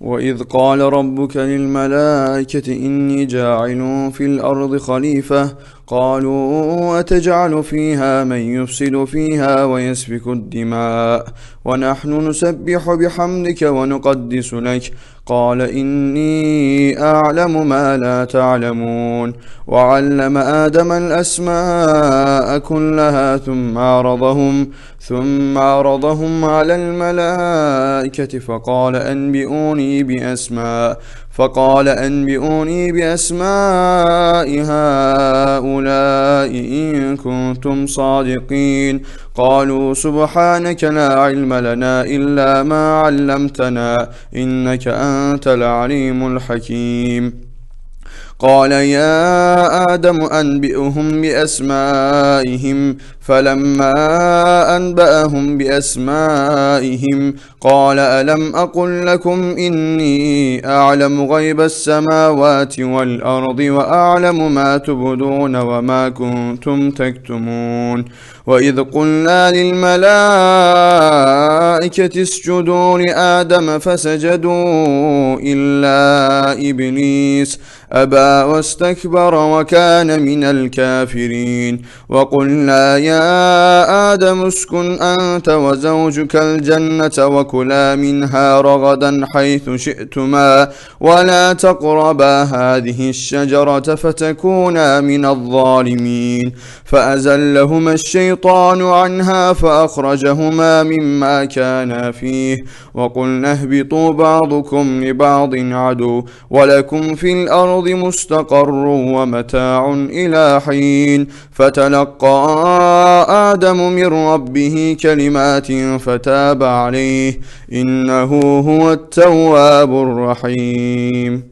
وإذ قال ربك للملائكة إني جاعل في الأرض خليفة قالوا أتجعل فيها من يفسد فيها ويسفك الدماء ونحن نسبح بحمدك ونقدس لك قال إني أعلم ما لا تعلمون وعلم آدم الأسماء كلها ثم عرضهم ثم عرضهم على الملائكة فقال أنبئوني بأسماء فقال أنبئوني بأسماء هؤلاء إن كنتم صادقين. قالوا سبحانك لا علم لنا إلا ما علمتنا إنك أنت العليم الحكيم. قال يا آدم أنبئهم بأسمائهم فلما أنبأهم بأسمائهم قال ألم أقل لكم إني أعلم غيب السماوات والأرض وأعلم ما تبدون وما كنتم تكتمون وإذ قلنا للملائكة اسجدوا لآدم فسجدوا إلا إبليس أبى واستكبر وكان من الكافرين. وقلنا يا آدم اسكن أنت وزوجك الجنة وكلا منها رغدا حيث شئتما ولا تقربا هذه الشجرة فتكونا من الظالمين. فأزلهما الشيطان عنها فأخرجهما مما كانا فيه. وقلنا اهبطوا بعضكم لبعض عدو ولكم في الأرض مستقر ومتاع إلى حين. فتلقى آدم من ربه كلمات فتاب عليه. إنه هو التواب الرحيم.